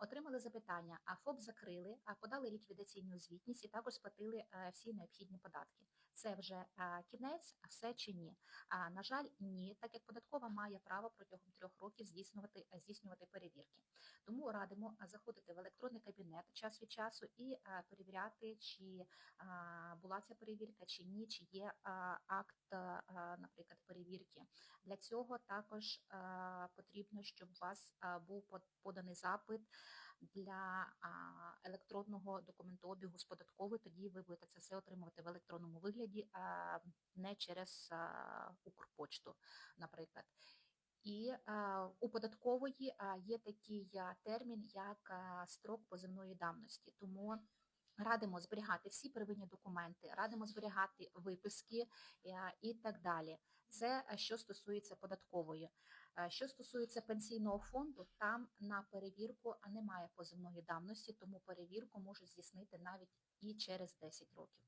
Отримали запитання, а ФОП закрили, а подали ліквідаційну звітність і також сплатили е, всі необхідні податки. Це вже е, кінець, все чи ні? На жаль, ні, так як податкова має право протягом трьох років здійснювати, е, здійснювати перевірки. Тому радимо заходити в електронний кабінет час від часу і перевіряти, чи була ця перевірка, чи ні, чи є акт, наприклад, перевірки. Для цього також потрібно, щоб у вас був поданий запит для електронного документообігу з податкової, тоді ви будете це все отримувати в електронному вигляді, не через Укрпочту, наприклад. І у податкової є такий термін, як строк позивної давності. Тому радимо зберігати всі первинні документи, радимо зберігати виписки е, і так далі. Це е, що стосується податкової. Е, Що стосується пенсійного фонду, там на перевірку немає позивної давності, тому перевірку можуть здійснити навіть і через 10 років.